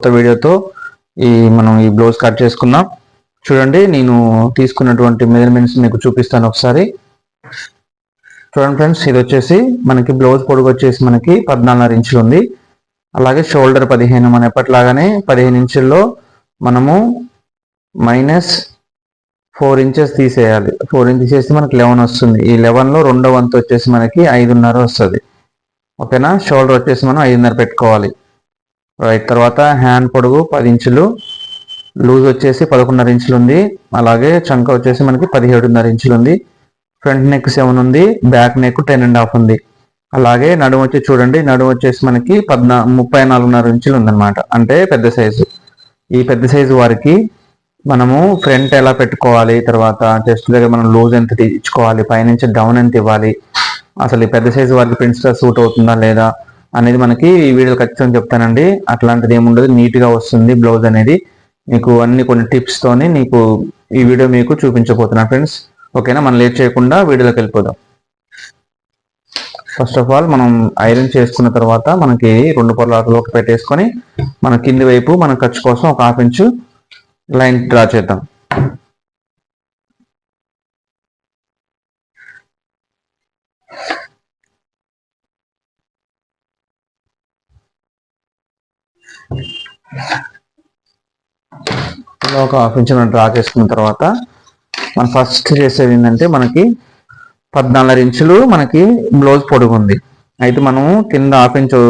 కొత్త వీడియోతో ఈ మనం ఈ బ్లౌజ్ కట్ చేసుకుందాం. చూడండి నేను తీసుకున్నటువంటి మెజర్మెంట్స్ మీకు చూపిస్తాను ఒకసారి. చూడండి ఫ్రెండ్స్ ఇది వచ్చేసి మనకి బ్లౌజ్ పొడుగు వచ్చేసి మనకి పద్నాలుగున్నర ఇంచులు ఉంది. అలాగే షోల్డర్ పదిహేను మన ఎప్పటిలాగానే పదిహేను ఇంచుల్లో మనము మైనస్ ఫోర్ ఇంచెస్ తీసేయాలి. ఫోర్ ఇంచ్ తీసేస్తే మనకి లెవెన్ వస్తుంది. ఈ లెవెన్లో రెండో వంతు వచ్చేసి మనకి ఐదున్నర వస్తుంది. ఓకేనా? షోల్డర్ వచ్చేసి మనం ఐదున్నర పెట్టుకోవాలి. రైట్ తర్వాత హ్యాండ్ పొడుగు పది ఇంచులు. లూజ్ వచ్చేసి పదకొండున్నర ఇంచులు ఉంది అలాగే చంక వచ్చేసి మనకి పదిహేడున్నర ఇంచులు ఉంది ఫ్రంట్ నెక్ సెవెన్ ఉంది. Back neck ten and half ఉంది. అలాగే నడుము వచ్చి చూడండి. నడుము వచ్చేసి మనకి పద్నా ముప్పై నాలుగున్నర ఇంచులు ఉందన్నమాట అంటే పెద్ద సైజు ఈ పెద్ద సైజు వారికి మనము ఫ్రంట్ ఎలా పెట్టుకోవాలి? తర్వాత చెస్ట్ దగ్గర మనం లూజ్ ఎంత ఇచ్చుకోవాలి పైనుంచి డౌన్ ఎంత ఇవ్వాలి? అసలు ఈ పెద్ద సైజు వారికి ప్రిన్స్ సూట్ అవుతుందా లేదా? అనేది మనకి ఈ వీడియో ఖచ్చితంగా చెప్తానండి. అట్లాంటిది ఏముండదు నీట్గా వస్తుంది బ్లౌజ్ అనేది. మీకు అన్ని కొన్ని టిప్స్తోని నీకు ఈ వీడియో మీకు చూపించబోతున్నా ఫ్రెండ్స్. ఓకేనా? మనం లేట్ చేయకుండా వీడియోలోకి వెళ్ళిపోదాం. ఫస్ట్ ఆఫ్ ఆల్ మనం ఐరన్ చేసుకున్న తర్వాత మనకి రెండు పొరలోకి పెట్టేసుకొని మన కింది వైపు మన ఖర్చు కోసం ఒక హాఫ్ ఇంచు లైన్ డ్రా చేద్దాం. ఇలా ఒక హాఫ్ ఇంచ్ మనం డ్రా చేసుకున్న తర్వాత మనం ఫస్ట్ చేసేది ఏంటంటే మనకి పద్నాలుగు ఇంచులు మనకి బ్లౌజ్ పొడుగు ఉంది అయితే మనము కింద హాఫ్ ఇంచు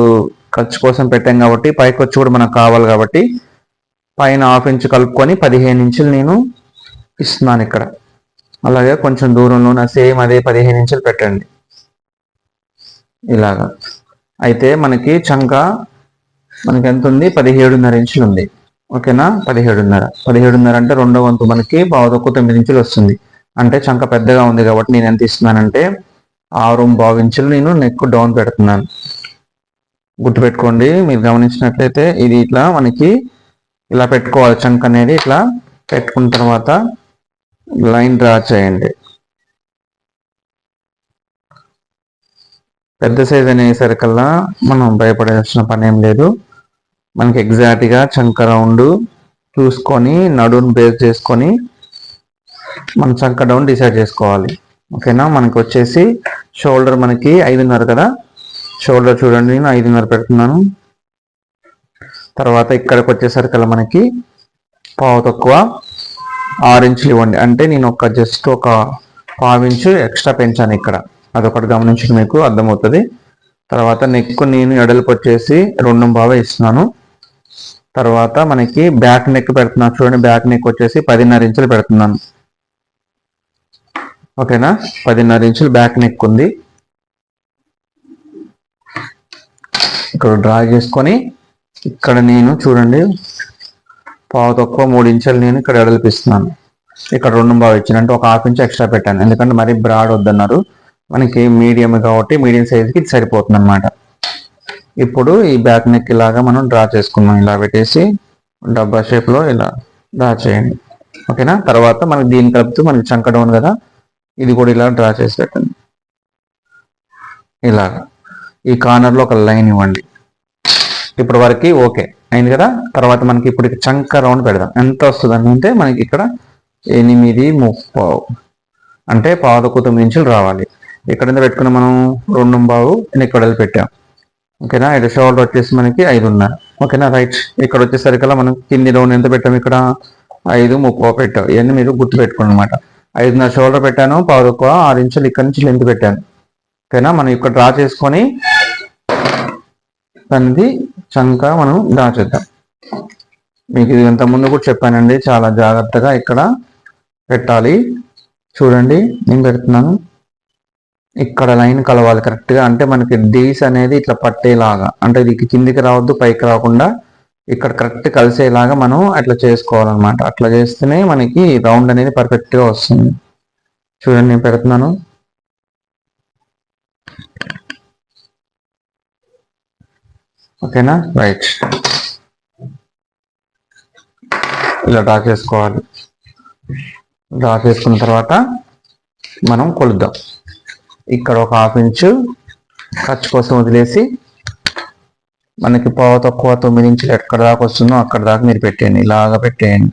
ఖర్చు కోసం పెట్టాం కాబట్టి పైకి వచ్చి కూడా మనకు కావాలి కాబట్టి పైన హాఫ్ ఇంచు కలుపుకొని పదిహేను ఇంచులు నేను ఇస్తున్నాను ఇక్కడ. అలాగే కొంచెం దూరంలో నా సేమ్ అదే పదిహేను ఇంచులు పెట్టండి. ఇలాగా. అయితే మనకి చంక మనకి ఎంత ఉంది పదిహేడున్నర ఇంచులు ఉంది ఓకేనా? పదిహేడున్నర. పదిహేడున్నర అంటే రెండో వంతు మనకి బావుదొక్కు తొమ్మిది ఇంచులు వస్తుంది. అంటే చంక పెద్దగా ఉంది కాబట్టి నేను ఎంత ఇస్తున్నానంటే ఆరు బావు ఇంచులు నేను నెక్ డౌన్ పెడుతున్నాను. గుర్తుపెట్టుకోండి మీరు గమనించినట్లయితే ఇది ఇట్లా మనకి ఇలా పెట్టుకోవాలి. చంక అనేది ఇట్లా పెట్టుకున్న తర్వాత లైన్ డ్రా చేయండి. పెద్ద సైజ్ అనేసరికల్లా మనం భయపడాల్సిన పని ఏం లేదు. మనకి ఎగ్జాక్ట్గా చంక రౌండ్ చూసుకొని నడుని బేస్ చేసుకొని మన చంక డౌన్ డిసైడ్ చేసుకోవాలి. ఓకేనా మనకి వచ్చేసి షోల్డర్ మనకి ఐదున్నర కదా? షోల్డర్ చూడండి నేను ఐదున్నర పెడుతున్నాను. తర్వాత ఇక్కడికి వచ్చేసరికి మనకి పావు తక్కువ ఆరు ఇంచులు ఇవ్వండి. అంటే నేను ఒక జస్ట్ ఒక పావు ఇంచు ఎక్స్ట్రా పెంచాను ఇక్కడ. అదొకటి గమనించి మీకు అర్థమవుతుంది. తర్వాత నెక్ నేను ఎడల్పు వచ్చేసి రెండు బాగా ఇస్తున్నాను. తర్వాత మనకి బ్యాక్ నెక్ పెడుతున్నాను. చూడండి బ్యాక్ నెక్ వచ్చేసి పదిన్నర ఇంచులు పెడుతున్నాను. ఓకేనా? పదిన్నర ఇంచులు బ్యాక్ నెక్ ఉంది. ఇక్కడ డ్రా చేసుకొని ఇక్కడ నేను చూడండి పావు తక్కువ మూడు ఇంచులు నేను ఇక్కడ ఎడల్పిస్తున్నాను. ఇక్కడ రెండు బాగా ఇచ్చిన అంటే ఒక హాఫ్ ఇంచ్ ఎక్స్ట్రా పెట్టాను. ఎందుకంటే మరీ బ్రాడ్ వద్దన్నారు. మనకి మీడియం కాబట్టి మీడియం సైజ్కి ఇది సరిపోతుంది అనమాట ఇప్పుడు ఈ బ్యాక్ నెక్ ఇలాగా మనం డ్రా చేసుకున్నాం ఇలా పెట్టేసి డబ్బా షేప్లో ఇలా డ్రా చేయండి. ఓకేనా తర్వాత మనకి దీని కలుపుతూ మనకి చంక డౌన్ కదా? ఇది కూడా ఇలా డ్రా చేసి పెట్టండి. ఇలాగా. ఈ కార్నర్లో ఒక లైన్ ఇవ్వండి. ఇప్పటి వరకు ఓకే అయింది కదా? తర్వాత మనకి ఇప్పుడు చంక రౌండ్ పెడదాం. ఎంత వస్తుంది అంటే మనకి ఇక్కడ ఎనిమిది ముప్పావు. అంటే పాదకు తొమ్మిది నుంచి రావాలి. ఇక్కడ ఎంత పెట్టుకున్న మనం? రెండు బావు ఇక్కడ పెట్టాం. ఓకేనా? ఇక్కడ షోల్డర్ వచ్చేసి మనకి ఐదున్నర ఓకేనా? రైట్. ఇక్కడ వచ్చేసరికల్లా మనం కింది రౌండ్ ఎంత పెట్టాం ఇక్కడ? ఐదు ముప్పై పెట్టాం ఇవన్నీ మీరు గుర్తు పెట్టుకోండి అనమాట ఐదున్నర షోల్డర్ పెట్టాను పావు ఆరు ఇంచులు ఇక్కడ నుంచి లెంత్ పెట్టాను. ఓకేనా? మనం ఇక్కడ డ్రా చేసుకొని దానికి చంక మనం డ్రా చేద్దాం. మీకు ఇది ఇంత ముందు కూడా చెప్పానండి. చాలా జాగ్రత్తగా ఇక్కడ పెట్టాలి. చూడండి నేను పెడుతున్నాను. ఇక్కడ లైన్ కలవాలి కరెక్ట్గా అంటే మనకి డీస్ అనేది ఇట్లా పట్టేలాగా. అంటే ఇది కిందికి రావద్దు పైకి రాకుండా ఇక్కడ కరెక్ట్ కలిసేలాగా మనం అట్లా చేసుకోవాలన్నమాట. అట్లా చేస్తేనే మనకి రౌండ్ అనేది పర్ఫెక్ట్గా వస్తుంది. చూడండి నేను పెడుతున్నాను. ఓకేనా? రైట్ ఇలా డ్రా చేసుకోవాలి. డ్రా చేసుకున్న తర్వాత మనం కొలుద్దాం. ఇక్కడ ఒక హాఫ్ ఇంచు ఖర్చు కోసం వదిలేసి మనకి పావు తక్కువ తొమ్మిది ఇంచులు ఎక్కడ దాకా వస్తుందో అక్కడ దాకా మీరు పెట్టేయండి. ఇలాగా పెట్టేయండి.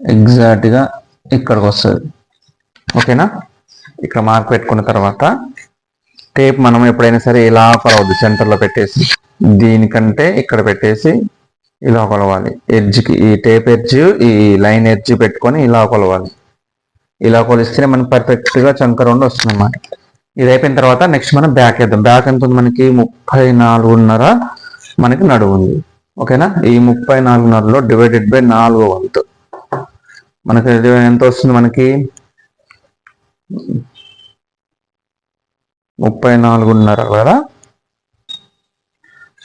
ఎగ్జాక్ట్గా ఇక్కడికి వస్తుంది. ఓకేనా? ఇక్కడ మార్క్ పెట్టుకున్న తర్వాత టేప్ మనం ఎప్పుడైనా సరే ఇలా కొలవద్దు సెంటర్లో పెట్టేసి దీనికంటే ఇక్కడ పెట్టేసి ఇలా కొలవాలి. ఎడ్జ్కి ఈ టేప్ ఎడ్జ్ ఈ లైన్ ఎడ్జ్ పెట్టుకొని ఇలా కొలవాలి. ఇలా కొలిస్తేనే మనకి పర్ఫెక్ట్గా చంక రౌండ్ వస్తుంది అన్నమాట ఇది అయిపోయిన తర్వాత నెక్స్ట్ మనం బ్యాక్ వేద్దాం. బ్యాక్ ఎంత ఉంది మనకి? ముప్పై నాలుగున్నర మనకి నడువు ఉంది. ఓకేనా ఈ ముప్పై నాలుగున్నరలో డివైడెడ్ బై నాలుగో వంతు. మనకి ఎంత వస్తుంది మనకి? ముప్పై నాలుగున్నర కదా?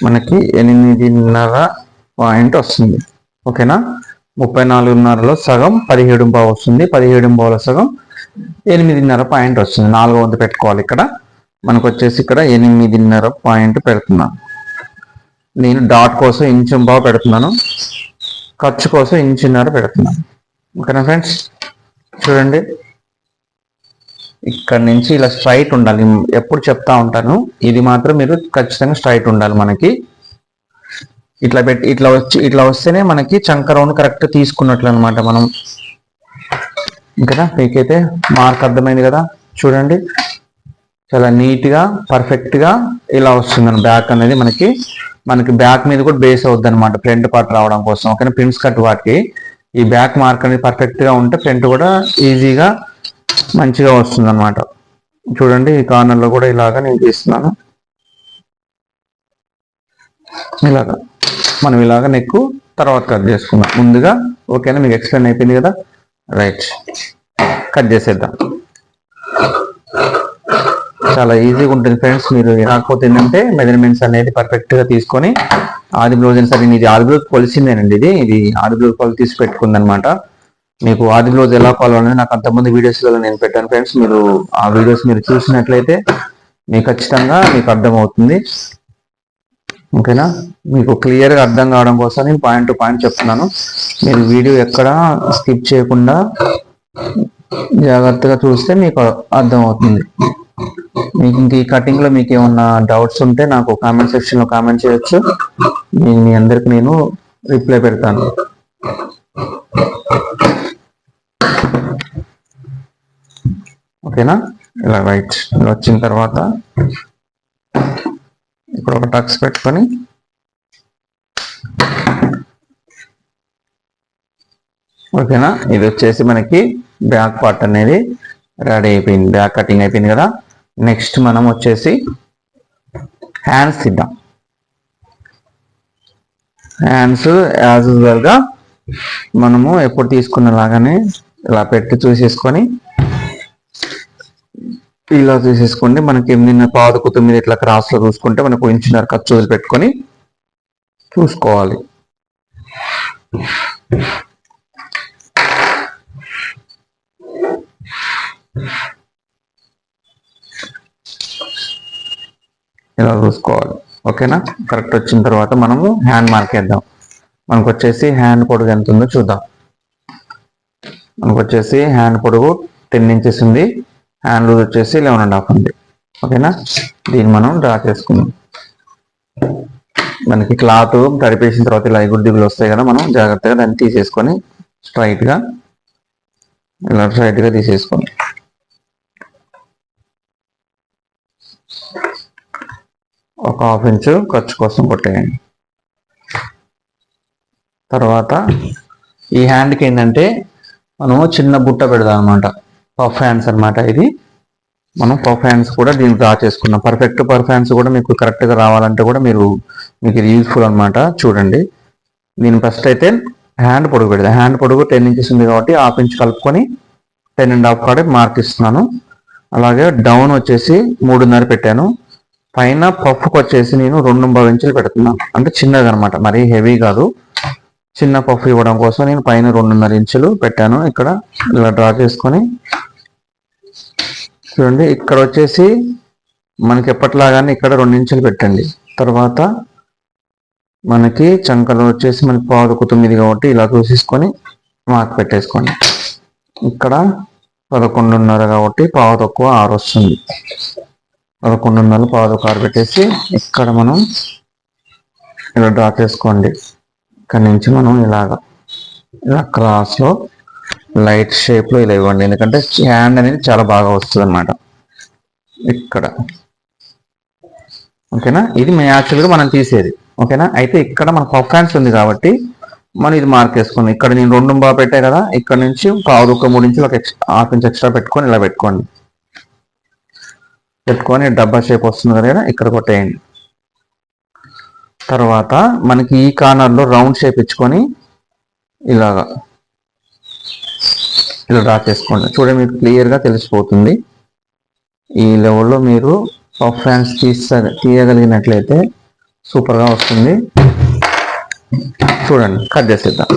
మనకి ఎనిమిదిన్నర పాయింట్ వస్తుంది. ఓకేనా ముప్పై నాలుగున్నరలో సగం పదిహేడు పావు వస్తుంది. పదిహేడు బావుల సగం ఎనిమిదిన్నర పాయింట్ వస్తుంది. నాలుగో వంతు పెట్టుకోవాలి ఇక్కడ. మనకు వచ్చేసి ఇక్కడ ఎనిమిదిన్నర పాయింట్ పెడుతున్నాను నేను డాట్ కోసం ఇంచు పావు పెడుతున్నాను. ఖర్చు కోసం ఇంచున్నర పెడుతున్నాను. ఓకేనా ఫ్రెండ్స్? చూడండి. ఇక్కడ నుంచి ఇలా స్ట్రైట్ ఉండాలి. ఎప్పుడు చెప్తా ఉంటాను. ఇది మాత్రం మీరు ఖచ్చితంగా స్ట్రైట్ ఉండాలి మనకి. ఇట్లా పెట్టి ఇట్లా వచ్చి ఇట్లా వస్తేనే మనకి చంక రౌండ్ కరెక్ట్ తీసుకున్నట్లు అనమాట మనం. ఇంకా మీకైతే మార్క్ అర్థమైంది కదా? చూడండి. చాలా నీట్గా ఇలా వస్తుంది బ్యాక్ అనేది మనకి. మనకి బ్యాక్ మీద కూడా బేస్ అవుద్ది అనమాట ఫ్రంట్ పార్ట్ రావడం కోసం. ఓకేనా? ప్రిన్స్ కట్ వాటికి. ఈ బ్యాక్ మార్క్ అనేది పర్ఫెక్ట్గా ఉంటే ఫ్రంట్ కూడా ఈజీగా మంచిగా వస్తుంది అనమాట చూడండి ఈ కార్నర్లో కూడా ఇలాగా నేను తీస్తున్నాను ఇలాగా. మనం ఇలాగ నెక్ తర్వాత కట్ చేసుకుందాం. ముందుగా ఓకేనా? మీకు ఎక్స్ప్లెయిన్ అయిపోయింది కదా? రైట్ కట్ చేసేద్దాం. చాలా ఈజీగా ఉంటుంది ఫ్రెండ్స్ మీరు రాకపోతే ఏంటంటే మెజర్మెంట్స్ అనేది పర్ఫెక్ట్గా తీసుకొని ఆది బ్లౌజ్ సరే ఇది ఆది బ్లౌజ్ కొలిసిందేనండి ఇది. ఇది ఆది బ్లౌజ్ కొలు తీసి పెట్టుకుందనమాట మీకు ఆది బ్లౌజ్ ఎలా కొలవాలనేది నాకు అంతమంది వీడియోస్లో నేను పెట్టాను ఫ్రెండ్స్ మీరు ఆ వీడియోస్ మీరు చూసినట్లయితే మీకు ఖచ్చితంగా మీకు అర్థమవుతుంది. ఓకేనా? మీకు క్లియర్గా అర్థం కావడం కోసం నేను పాయింట్ టు పాయింట్ చెప్తున్నాను. మీరు వీడియో ఎక్కడ స్కిప్ చేయకుండా జాగ్రత్తగా చూస్తే మీకు అర్థం అవుతుంది మీకు ఇంక ఈ కటింగ్లో మీకు ఏమన్నా డౌట్స్ ఉంటే నాకు కామెంట్ సెక్షన్లో కామెంట్ చేయొచ్చు. నేను మీ అందరికి నేను రిప్లై పెడతాను. ఓకేనా? ఇలా రైట్. ఇలా వచ్చిన తర్వాత ఇప్పుడు ఒక టక్స్ పెట్టుకొని ఓకేనా? ఇది వచ్చేసి మనకి బ్యాక్ పార్ట్ అనేది రెడీ అయిపోయింది. బ్యాక్ కటింగ్ అయిపోయింది కదా? నెక్స్ట్ మనం వచ్చేసి హ్యాండ్స్ తిద్దాం. హ్యాండ్స్ యాజ్ యూజువల్గా మనము ఎప్పుడు తీసుకున్న లాగానే ఇలా పెట్టి చూసేసుకొని ఇలా తీసేసుకోండి మనకి ఎనిమిదిన్నర పాదుకు తొమ్మిది ఇట్లా క్రాస్లో చూసుకుంటే మనకు ఇంచున్నర ఖర్చు వదిలిపెట్టుకొని చూసుకోవాలి. ఇలా చూసుకోవాలి. ఓకేనా? కరెక్ట్ వచ్చిన తర్వాత మనము హ్యాండ్ మార్క్ వేద్దాం మనకు వచ్చేసి హ్యాండ్ పొడుగు ఎంత ఉందో చూద్దాం. మనకు వచ్చేసి హ్యాండ్ పొడుగు టెన్ ఇంచెస్ ఉంది. హ్యాండ్ లూజ్ వచ్చేసి లెవెన్ అండ్ హాఫ్ ఉంది. ఓకేనా దీన్ని మనం డ్రా చేసుకుందాం. మనకి క్లాత్ తడిపేసిన తర్వాత ఇలా ఎగుడు దిగులు వస్తాయి కదా మనం జాగ్రత్తగా దాన్ని తీసేసుకొని స్ట్రైట్గా ఇలా స్ట్రైట్గా తీసేసుకోండి. ఒక హాఫ్ ఇంచు ఖర్చు కోసం కొట్టేయండి. తర్వాత ఈ హ్యాండ్కి ఏంటంటే మనము చిన్న బుట్ట పెడదాం అనమాట పఫ్ హ్యాండ్స్ అనమాట ఇది. మనం పఫ్ హ్యాండ్స్ కూడా దీన్ని డ్రా చేసుకున్నాం. పర్ఫెక్ట్ పర్ఫ్ హ్యాండ్స్ కూడా మీకు కరెక్ట్గా రావాలంటే కూడా మీరు మీకు ఇది యూస్ఫుల్ అనమాట చూడండి. దీని ఫస్ట్ అయితే హ్యాండ్ పొడుగు పెడదా. హ్యాండ్ పొడుగు టెన్ ఇంచెస్ ఉంది కాబట్టి హాఫ్ ఇంచ్ కలుపుకొని టెన్ అండ్ హాఫ్ కాడే మార్క్ ఇస్తున్నాను. అలాగే డౌన్ వచ్చేసి మూడున్నర పెట్టాను. పైన పఫ్కి వచ్చేసి నేను రెండు ఇంచులు పెడుతున్నాను అంటే చిన్నది అనమాట మరీ హెవీ కాదు. చిన్న పఫ్ ఇవ్వడం కోసం నేను పైన రెండున్నర ఇంచులు పెట్టాను. ఇక్కడ ఇలా డ్రా చేసుకొని చూడండి ఇక్కడ వచ్చేసి మనకి ఎప్పటిలాగానే ఇక్కడ రెండు ఇంచులు పెట్టండి. తర్వాత మనకి చంకలు వచ్చేసి మనకి పావుకు తొమ్మిది కాబట్టి ఇలా చూసేసుకొని మార్క్ పెట్టేసుకోండి. ఇక్కడ పదకొండున్నర కాబట్టి పావు తక్కువ ఆరు వస్తుంది. పదకొండున్నర వందలు పావు కారు పెట్టేసి ఇక్కడ మనం ఇలా డ్రా చేసుకోండి. ఇక్కడ నుంచి మనం ఇలాగ ఇలా క్రాస్లో లైట్ షేప్లో ఇలా ఇవ్వండి. ఎందుకంటే హ్యాండ్ అనేది చాలా బాగా వస్తుంది అనమాట ఇక్కడ. ఓకేనా? ఇది మేము యాక్చువల్గా మనం తీసేది. ఓకేనా? అయితే ఇక్కడ మన పఫ్ ఉంది కాబట్టి మనం ఇది మార్క్ వేసుకుంది ఇక్కడ నేను రెండు బాగా పెట్టాయి కదా ఇక్కడ నుంచి కారు ఒక మూడు ఇంచులు ఒక హాఫ్ ఇంచ్ ఎక్స్ట్రా పెట్టుకొని ఇలా పెట్టుకోండి. పెట్టుకొని డబ్బా షేప్ వస్తుంది కదా ఇక్కడ కొట్టేయండి. తర్వాత మనకి ఈ కార్నర్లో రౌండ్ షేప్ ఇచ్చుకొని ఇలాగా ఇలా డ్రా చేసుకోండి. చూడండి మీకు క్లియర్గా తెలిసిపోతుంది. ఈ లెవెల్లో మీరు పఫ్ ఫ్యాన్స్ తీస తీయగలిగినట్లయితే సూపర్గా వస్తుంది. చూడండి కట్ చేసేద్దాం.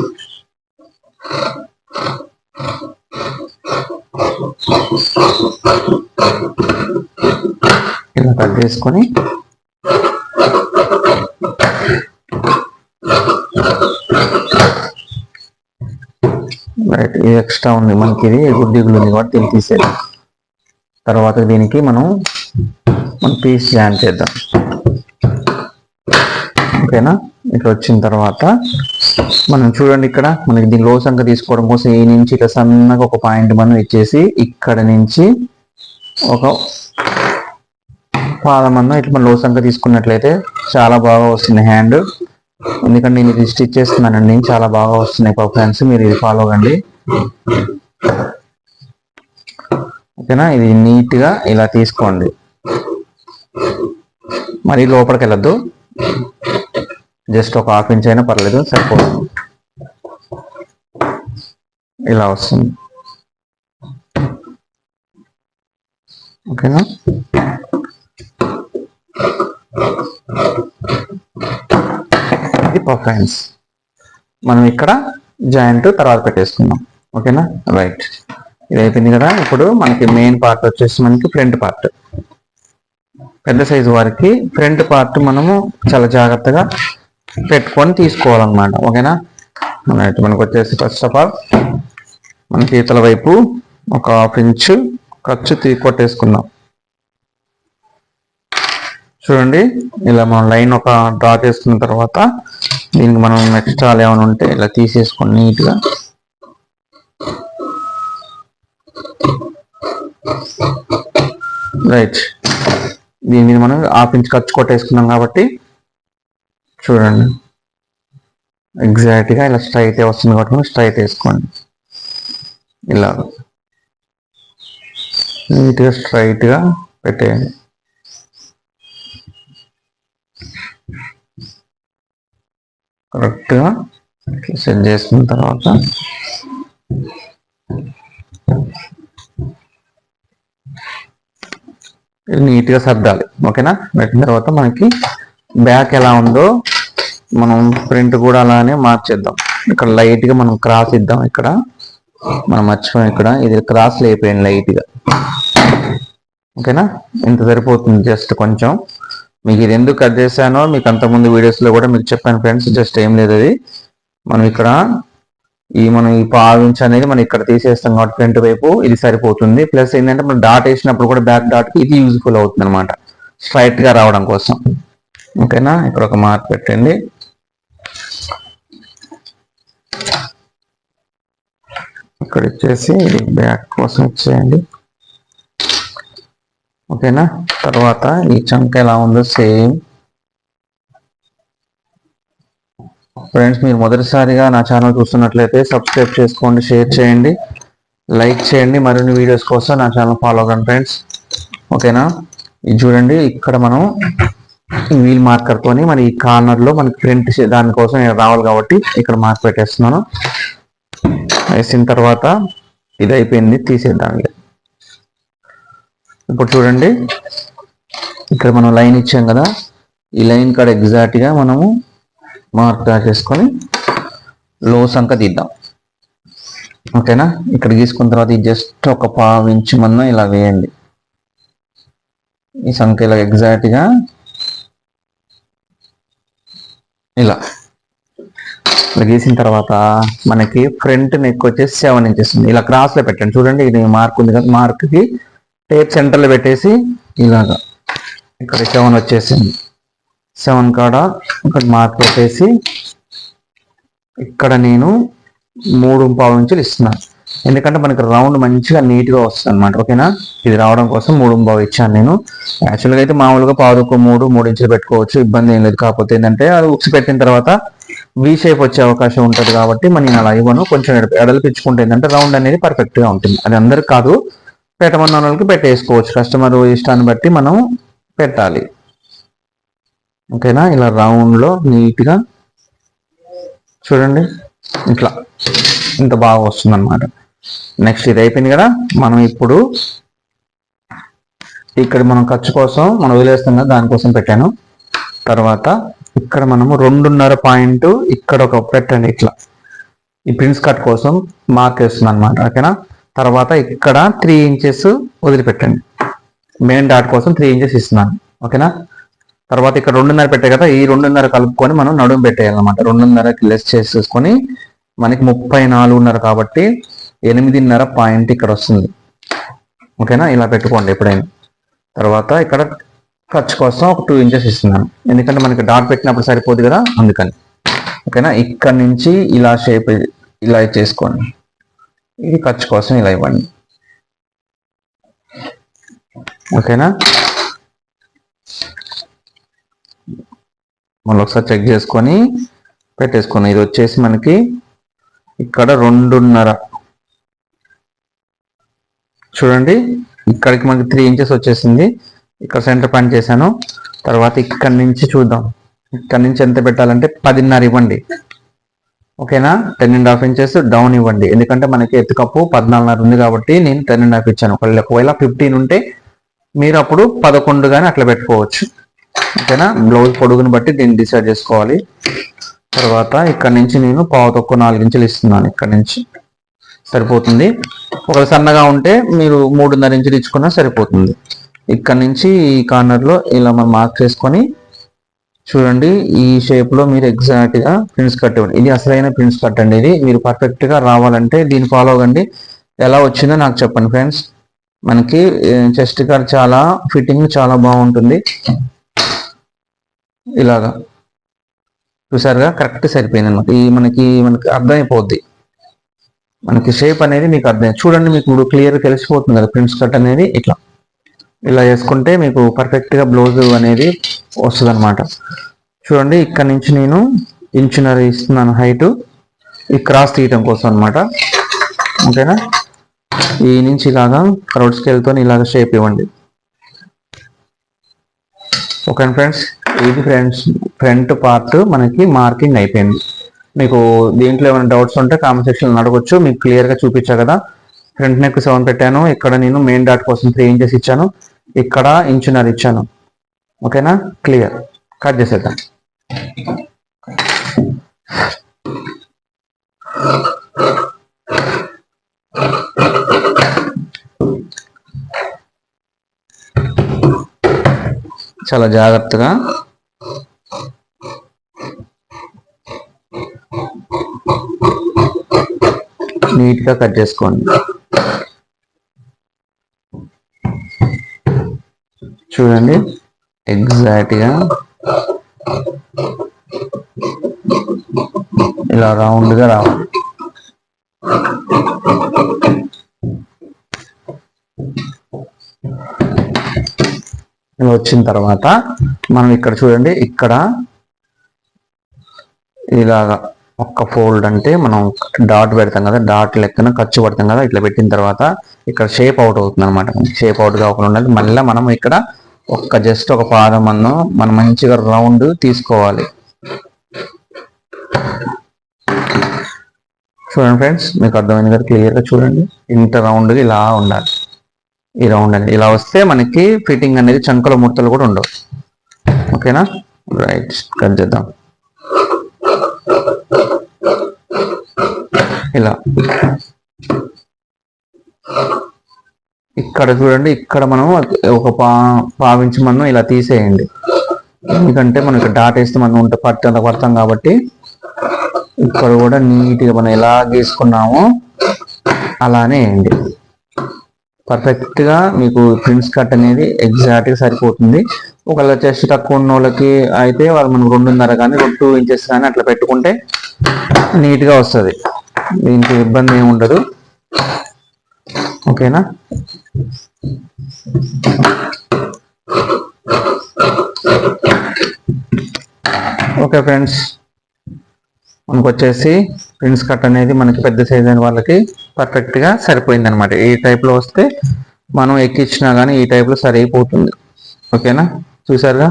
ఇలా కట్ చేసుకొని రైట్ ఇది ఎక్స్ట్రా ఉంది. మనకి ఇది గుడ్డిగులు ఉంది కాబట్టి దీన్ని తీసేద్దాం. తర్వాత దీనికి మనం మనం పీస్ జాయిన్ చేద్దాం. ఓకేనా ఇక్కడ వచ్చిన తర్వాత మనం చూడండి ఇక్కడ మనకి దీని లో సంఖ్య తీసుకోవడం కోసం ఈ నుంచి ఇట్లా సన్నగా ఒక పాయింట్ మనం ఇచ్చేసి ఇక్కడ నుంచి ఒక పాదమన్నం ఇట్లా మనం లో సంఖ్య తీసుకున్నట్లయితే చాలా బాగా వస్తుంది హ్యాండ్ ఎందుకంటే నేను ఇది స్టిచ్ చేస్తున్నానండి చాలా బాగా వస్తున్నాయి పర్ఫార్మెన్స్ మీరు ఇది ఫాలో అవ్వండి. ఓకేనా? ఇది నీట్గా ఇలా తీసుకోండి. మరి లోపలికి వెళ్ళద్దు. జస్ట్ ఒక హాఫ్ ఇంచ్ అయినా పర్లేదు సరిపోతుంది. ఇలా వస్తుంది. ఓకేనా? ఇది మనం ఇక్కడ జాయింట్ తర్వాత పెట్టేసుకుందాం. ఓకేనా? రైట్. ఇది అయిపోయింది కదా. ఇప్పుడు మనకి మెయిన్ పార్ట్ వచ్చేసి మనకి ఫ్రంట్ పార్ట్. పెద్ద సైజు వారికి ఫ్రంట్ పార్ట్ మనము చాలా జాగ్రత్తగా పెట్టుకొని తీసుకోవాలన్నమాట. ఓకేనా? రైట్. మనకు వచ్చేసి ఫస్ట్ ఆఫ్ ఆల్ మన చేతుల వైపు ఒక హాఫ్ ఇంచ్ ఖర్చు తీ కొట్టేసుకుందాం. చూడండి. ఇలా మనం లైన్ ఒక డ్రా చేసుకున్న తర్వాత దీనికి మనం ఎక్స్ట్రా ఏమైనా ఉంటే ఇలా తీసేసుకొని నీట్గా. రైట్ దీని మీద మనం హాఫ్ ఇంచ్ ఖర్చు కొట్టేసుకున్నాం కాబట్టి చూడండి. ఎగ్జాక్ట్గా ఇలా స్ట్రైట్ వస్తుంది కాబట్టి మనం స్ట్రైట్ వేసుకోండి. ఇలా. నీట్గా స్ట్రైట్గా పెట్టేయండి. కరెక్ట్గా సెట్ చేసుకున్న తర్వాత నీట్గా సర్దాలి ఓకేనా? పెట్టిన తర్వాత మనకి బ్యాక్ ఎలా ఉందో మనం ప్రింట్ కూడా అలానే మార్చేద్దాం. ఇక్కడ లైట్గా మనం క్రాస్ ఇద్దాం ఇక్కడ. మనం మర్చిపోయాం ఇక్కడ. ఇది క్రాస్ లేకపోయింది లైట్గా ఓకేనా? ఇంత సరిపోతుంది జస్ట్ కొంచెం. మీకు ఇది ఎందుకు కట్ చేశానో మీకు అంతకుముందు వీడియోస్లో కూడా మీకు చెప్పాను ఫ్రెండ్స్ జస్ట్ ఏం లేదు అది. మనం ఇక్కడ ఈ మనం ఈ పావించ్ అనేది మనం ఇక్కడ తీసేస్తాం కాబట్టి ఫ్రంట్ వైపు ఇది సరిపోతుంది. ప్లస్ ఏంటంటే మనం డాట్ వేసినప్పుడు కూడా బ్యాక్ డాట్ ఇది యూజ్ఫుల్ అవుతుంది అనమాట స్ట్రైట్గా రావడం కోసం. ఓకేనా? ఇక్కడ ఒక మార్క్ పెట్టండి. ఇక్కడ ఇచ్చేసి ఇది బ్యాక్ కోసం ఇచ్చేయండి. ఓకేనా? తర్వాత ఈ చంక ఎలా ఉందో సేమ్ ఫ్రెండ్స్ మీరు మొదటిసారిగా నా ఛానల్ చూస్తున్నట్లయితే సబ్స్క్రైబ్ చేసుకోండి షేర్ చేయండి లైక్ చేయండి మరిన్ని వీడియోస్ కోసం నా ఛానల్ ఫాలో అవ్వండి ఫ్రెండ్స్ ఓకేనా? ఇది చూడండి ఇక్కడ మనం వీల్ మార్కర్ మన ఈ కార్నర్లో మనకి ప్రింట్ దానికోసం రావాలి కాబట్టి ఇక్కడ మార్క్ పెట్టేస్తున్నాను. వేసిన తర్వాత ఇది అయిపోయింది తీసేద్దాం ఇప్పుడు చూడండి. ఇక్కడ మనం లైన్ ఇచ్చాం కదా. ఈ లైన్ కాడ ఎగ్జాక్ట్గా మనము మార్క్ చేసుకొని లో సంఖ తీద్దాం. ఓకేనా? ఇక్కడ గీసుకున్న తర్వాత జస్ట్ ఒక పావు ఇంచు మన్న ఇలా వేయండి. ఈ సంఖ్య ఇలా ఎగ్జాక్ట్గా ఇలా. ఇలా గీసిన తర్వాత మనకి ఫ్రంట్ నెక్ వచ్చేసి సెవెన్ ఇంచెస్ ఉంది. ఇలా క్రాస్లో పెట్టండి. చూడండి ఇది మార్క్ ఉంది కదా. మార్క్కి టేప్ సెంటర్లో పెట్టేసి ఇలాగా ఇక్కడ సెవెన్ వచ్చేసింది సెవెన్ కాడ ఇక్కడ మార్క్ పెట్టేసి ఇక్కడ నేను మూడు పావు ఇంచులు ఇస్తున్నాను ఎందుకంటే మనకి రౌండ్ మంచిగా నీట్గా వస్తుంది అనమాట ఓకేనా? ఇది రావడం కోసం మూడు పావు ఇచ్చాను నేను. యాక్చువల్గా అయితే మామూలుగా పావుకు మూడు మూడు ఇంచులు పెట్టుకోవచ్చు. ఇబ్బంది ఏం లేదు. కాకపోతే ఏంటంటే అది ఉక్స్ పెట్టిన తర్వాత వి షేప్ వచ్చే అవకాశం ఉంటుంది కాబట్టి మనం నేను అలా ఇవ్వను. కొంచెం ఎడల్పి- ఎడల్పించుకుంటే ఏంటంటే రౌండ్ అనేది పర్ఫెక్ట్గా ఉంటుంది. అది అందరికి కాదు. పెట్టమన్న వాళ్ళకి పెట్టేసుకోవచ్చు. కస్టమర్ ఇష్టాన్ని బట్టి మనం పెట్టాలి. ఓకేనా? ఇలా రౌండ్లో నీట్గా చూడండి. ఇట్లా. ఇంత బాగా వస్తుందన్నమాట. నెక్స్ట్ ఇది అయిపోయింది కదా? మనం ఇప్పుడు ఇక్కడ మనం ఖర్చు కోసం మనం వదిలేస్తాం కదా దానికోసం పెట్టాను. తర్వాత ఇక్కడ మనము రెండున్నర పాయింట్ ఇక్కడ ఒక పెట్టండి ఇట్లా. ఈ ప్రిన్స్ కట్ కోసం మార్క్ వేస్తుంది అనమాట ఓకేనా? తర్వాత ఇక్కడ త్రీ ఇంచెస్ వదిలిపెట్టండి. మెయిన్ డాట్ కోసం త్రీ ఇంచెస్ ఇస్తున్నాను. ఓకేనా తర్వాత ఇక్కడ రెండున్నర పెట్టే కదా ఈ రెండున్నర కలుపుకొని మనం నడుము పెట్టేయాలన్నమాట. రెండున్నరకి లెస్ చేసేసుకొని మనకి ముప్పై నాలుగున్నర కాబట్టి ఎనిమిదిన్నర పాయింట్ ఇక్కడ వస్తుంది. ఓకేనా ఇలా పెట్టుకోండి ఎప్పుడైనా. తర్వాత ఇక్కడ ఖర్చు కోసం ఒక టూ ఇంచెస్ ఇస్తున్నాను. ఎందుకంటే మనకి డాట్ పెట్టినప్పుడు సరిపోదు కదా అందుకని. ఓకేనా ఇక్కడ నుంచి ఇలా షేప్ ఇలా చేసుకోండి. ఇది ఖర్చు కోసం ఇలా ఇవ్వండి. ఓకేనా? మళ్ళీ ఒకసారి చెక్ చేసుకొని పెట్టేసుకున్నాం ఇది వచ్చేసి మనకి ఇక్కడ రెండున్నర. చూడండి ఇక్కడికి మనకి త్రీ ఇంచెస్ వచ్చేసింది. ఇక్కడ సెంటర్ పాయింట్ చేశాను. తర్వాత ఇక్కడ నుంచి చూద్దాం. ఇక్కడ నుంచి ఎంత పెట్టాలంటే పదిన్నర ఇవ్వండి. ఓకేనా? Ten and half inches down ఇవ్వండి. ఎందుకంటే మనకి ఎత్తు కప్పు పద్నాలుగున్నర ఉంది కాబట్టి నేను టెన్ అండ్ హాఫ్ ఇచ్చాను. ఒకవేళ ఒకవేళ ఫిఫ్టీన్ ఉంటే మీరు అప్పుడు పదకొండు కానీ అట్లా పెట్టుకోవచ్చు. ఓకేనా? బ్లౌజ్ పొడుగుని బట్టి దీన్ని డిసైడ్ చేసుకోవాలి. తర్వాత ఇక్కడ నుంచి నేను పావు తక్కువ నాలుగు ఇంచులు ఇస్తున్నాను ఇక్కడ నుంచి. సరిపోతుంది. ఒకవేళ సన్నగా ఉంటే మీరు మూడున్నర ఇంచులు ఇచ్చుకున్నా సరిపోతుంది. ఇక్కడ నుంచి ఈ కార్నర్లో ఇలా మనం మార్క్ చేసుకొని చూడండి ఈ షేప్లో మీరు ఎగ్జాక్ట్గా కట్ ఇవ్వండి ఇది అసలైన ప్రింట్స్ కట్ అండి ఇది. మీరు పర్ఫెక్ట్గా రావాలంటే దీన్ని ఫాలో అవ్వండి. ఎలా వచ్చిందో నాకు చెప్పండి ఫ్రెండ్స్ మనకి చెస్ట్ కార్ చాలా ఫిట్టింగ్ చాలా బాగుంటుంది. ఇలాగా. చూసారుగా? కరెక్ట్ సరిపోయింది అనమాట ఈ మనకి మనకి అర్థమైపోద్ది. మనకి షేప్ అనేది మీకు అర్థం. చూడండి మీకు ఇప్పుడు క్లియర్ తెలిసిపోతుంది కదా ప్రింట్స్ కట్ అనేది. ఇట్లా. ఇలా చేసుకుంటే మీకు పర్ఫెక్ట్గా బ్లౌజ్ అనేది వస్తుంది అనమాట చూడండి ఇక్కడ నుంచి నేను ఇంచునర్ ఇస్తున్నాను హైట్ ఈ క్రాస్ తీయటం కోసం అన్నమాట. ఓకేనా? ఈ నుంచి ఇలాగా క్రౌడ్ స్కేల్తో ఇలాగ షేప్ ఇవ్వండి. ఓకే ఫ్రెండ్స్ ఇది ఫ్రెండ్స్ ఫ్రంట్ పార్ట్ మనకి మార్కింగ్ అయిపోయింది. మీకు దీంట్లో ఏమైనా డౌట్స్ ఉంటే కామెంట్ సెక్షన్ అడగొచ్చు. మీకు క్లియర్గా చూపించా కదా. ఫ్రంట్ నెక్ సెవెన్ పెట్టాను. ఇక్కడ నేను మెయిన్ డాట్ కోసం త్రీ ఇంచెస్ ఇచ్చాను. ఇక్కడ ఇంచున్నర ఇచ్చాను. ఓకేనా? క్లియర్ కట్ చేసేద్దాం. చాలా జాగ్రత్తగా. నీట్గా కట్ చేసుకోండి. చూడండి. ఎగ్జాక్ట్గా ఇలా రౌండ్గా రావాలి. వచ్చిన తర్వాత మనం ఇక్కడ చూడండి ఇక్కడ ఇలాగా ఒక్క ఫోల్డ్ అంటే మనం డాట్ పెడతాం కదా డాట్ లెక్కన ఖర్చు పడతాం కదా ఇట్లా పెట్టిన తర్వాత ఇక్కడ షేప్ అవుట్ అవుతుంది అనమాట షేప్ అవుట్ కాకుండా ఉండాలి మళ్ళీ మనం ఇక్కడ ఒక్క జస్ట్ ఒక పాదం అన్నం మనం మంచిగా రౌండ్ తీసుకోవాలి. చూడండి ఫ్రెండ్స్ మీకు అర్థమైంది కదా క్లియర్గా చూడండి. ఇంత రౌండ్గా ఇలా ఉండాలి. ఈ రౌండ్ అనేది ఇలా వస్తే మనకి ఫిట్టింగ్ అనేది చంకల ముడతలు కూడా ఉండవు. ఓకేనా? రైట్ కట్ చేద్దాం. ఇలా. ఇక్కడ చూడండి ఇక్కడ మనం ఒక పా పావించి మనం ఇలా తీసేయండి. ఎందుకంటే మనం ఇక్కడ డాట్ వేస్తే మనం ఉంటే పట్ట పడతాం కాబట్టి ఇక్కడ కూడా నీట్గా మనం ఎలా గీసుకున్నామో అలానే వేయండి. పర్ఫెక్ట్గా మీకు ప్రిన్స్ కట్ అనేది ఎగ్జాక్ట్గా సరిపోతుంది. ఒకవేళ చెస్ట్ తక్కువ ఉన్న వాళ్ళకి అయితే వాళ్ళు మనం రెండున్నర కానీ రెండు టూ ఇంచెస్ కానీ అట్లా పెట్టుకుంటే నీట్గా వస్తుంది. దీనికి ఇబ్బంది ఏమి ఉండదు. ఓకేనా? ఓకే ఫ్రెండ్స్ మనకు వచ్చేసి ప్రిన్స్ కట్ అనేది మనకి పెద్ద సైజ్ అయిన వాళ్ళకి పర్ఫెక్ట్గా సరిపోయింది అనమాట ఈ టైప్లో వస్తే మనం ఎక్కించినా కానీ ఈ టైప్లో సరిపోతుంది. ఓకేనా చూసారుగా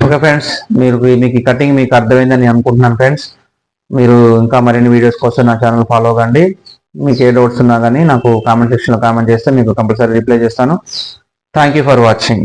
ఓకే ఫ్రెండ్స్ మీరు మీకు ఈ కటింగ్ మీకు అర్థమైందని అనుకుంటున్నాను ఫ్రెండ్స్ మీరు ఇంకా మరిన్ని వీడియోస్ కోసం నా ఛానల్ ఫాలో కండి మీకు ఏ డౌట్స్ ఉన్నా కానీ నాకు కామెంట్ సెక్షన్లో కామెంట్ చేస్తే మీకు కంపల్సరీ రిప్లై చేస్తాను. Thank you for watching